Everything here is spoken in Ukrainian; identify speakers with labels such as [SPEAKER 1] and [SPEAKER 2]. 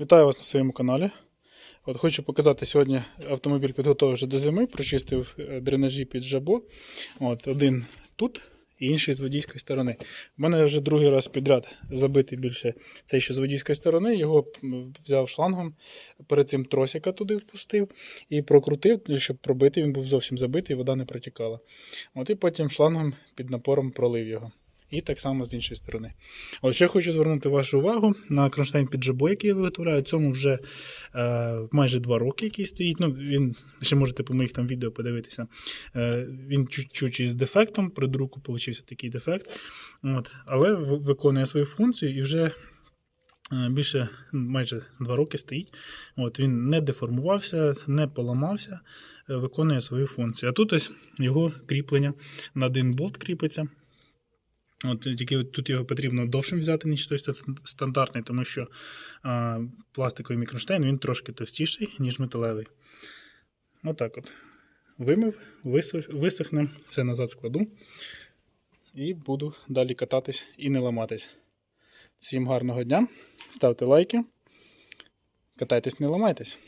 [SPEAKER 1] Вітаю вас на своєму каналі. От хочу показати сьогодні автомобіль підготовив вже до зими, прочистив е, дренажі під жабо. От, один тут інший з водійської сторони. У мене вже другий раз підряд забитий більше цей, що з водійської сторони. Його взяв шлангом, перед цим тросика туди впустив і прокрутив, щоб пробити. Він був зовсім забитий, вода не протікала. От і потім шлангом під напором пролив його. І так само з іншої сторони. От ще хочу звернути вашу увагу на кронштейн під жабо, який я виготовляю. Цьому вже е, майже два роки, який стоїть. Ну, він ще можете по моїх там відео подивитися. Е, він чуть-чуть із дефектом, при друку получився такий дефект. От, але виконує свою функцію і вже. е, Більше ну, майже два роки стоїть. От, він не деформувався, не поламався, е, виконує свою функцію. А тут ось його кріплення на один болт кріпиться. От тільки тут його потрібно довшим взяти, ніж той стандартний, тому що а, пластиковий мікронштейн він трошки товстіший, ніж металевий. Отак от. Вимив, висух, висохне, все назад складу. І буду далі кататись і не ламатись. Всім гарного дня. Ставте лайки. Катайтесь, не ламайтесь.